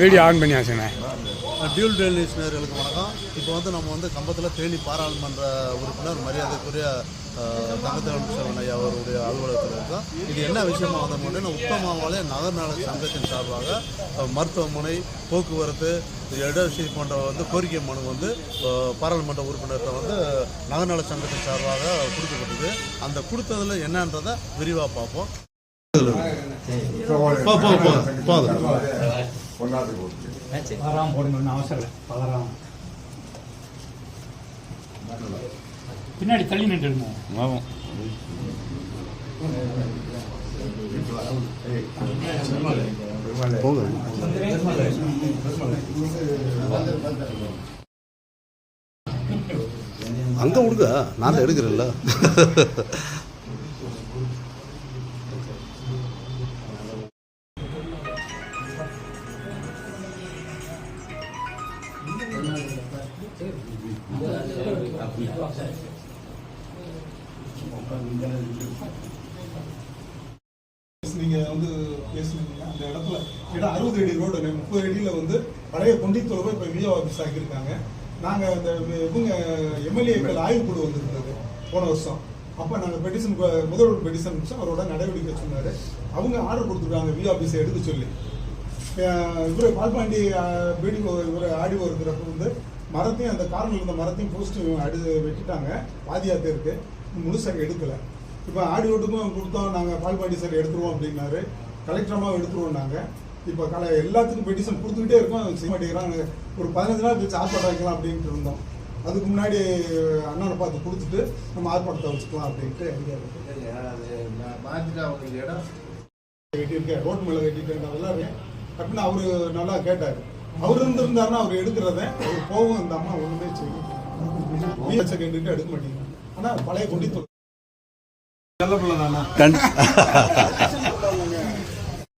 Video on பண்ணி ஆச்சுண்ணே dual டெலிஸ் நேர்களுக்கு வணக்கம். இப்போ வந்து நம்ம வந்து கம்பத்தில் தேனி பாராளுமன்ற உறுப்பினர் மரியாதைக்குரிய அஹ், தங்கத்தமிழ் செல்வன் ஐயா அவருடைய அலுவலகத்தில் இருக்கோம். இது என்ன விஷயமா வந்த முன்னே உத்தமாவாலே நகர்நாள சங்கத்தின் சார்பாக மருத்துவமனை போக்குவரத்து இடவசதி போன்ற வந்து கோரிக்கை மனு வந்து பாராளுமன்ற உறுப்பினர்கிட்ட வந்து நகர்நாள சங்கத்தின் சார்பாக கொடுக்கப்பட்டது. அந்த கொடுத்ததில் என்னன்றதை விரிவாக பார்ப்போம். போ- போ- போ- போதும் பலராம் போடணும்னு அவசரம் இல்லை பலராம் பின்னாடி தள்ளி நின்றுடுங்க அங்கே விடுங்க நான் எடுக்கிறேன்ல நீங்க வந்து பேசுனீங்க அந்த இடத்துல. இடம் அறுபது அடி ரோடு முப்பது அடியில வந்து பழைய கொண்டித்துறை இப்போ விஓ ஆஃபீஸ் ஆக்கியிருக்காங்க. நாங்க அந்த இவங்க எம்எல்ஏக்கள் ஆய்வுக்குழு வந்திருந்தது போன வருஷம். அப்போ நாங்கள் பெட்டிஷன் முதல்வர் பெட்டிஷன் அவரோட நடவடிக்கை சொன்னாரு. அவங்க ஆர்டர் கொடுத்துருக்காங்க விஓ ஆஃபீஸை எடுக்க சொல்லி. இவர் பால்பாண்டி பிடிஓ இவர் ஆடிஓ இருக்கிறப்ப வந்து மரத்தையும் அந்த கார்னர்ல இருந்த மரத்தையும் போஸ்ட் அடி வெட்டிட்டாங்க. பாதியாத்தே இருக்கு. முழுசாக எடுக்கலை. இப்போ ஆடியோட்டுக்கும் கொடுத்தோம். நாங்கள் பால்பாண்டி சார் எடுத்துருவோம் அப்படின்னாரு. கலெக்டரமாக எடுத்துருவோம் நாங்கள் இப்போ கல எல்லாத்துக்கும் பெட்டிஷன் கொடுத்துக்கிட்டே இருக்கோம். செய்ய மாட்டேங்கிறாங்க. ஒரு பதினஞ்சு நாள் கழிச்சு ஆர்ப்பாட்டம் வைக்கலாம் அப்படின்ட்டு இருந்தோம். அதுக்கு முன்னாடி அண்ணனை பார்த்து கொடுத்துட்டு நம்ம ஆர்ப்பாட்டத்தை வச்சுக்கலாம் அப்படின்ட்டு ஐடியா இருக்கு. ரோட் மேலே வெட்டிட்டேன் அதெல்லாம் அப்படின்னு அவரு நல்லா கேட்டாரு. அவர் இருந்திருந்தாருன்னா அவர் எடுக்கிறத அவர் போகும் இந்த அம்மா ஒண்ணுமே செய்யும் செகண்ட் எடுக்க மாட்டேங்கிறாங்க ஆனா பழைய கொண்டி கண்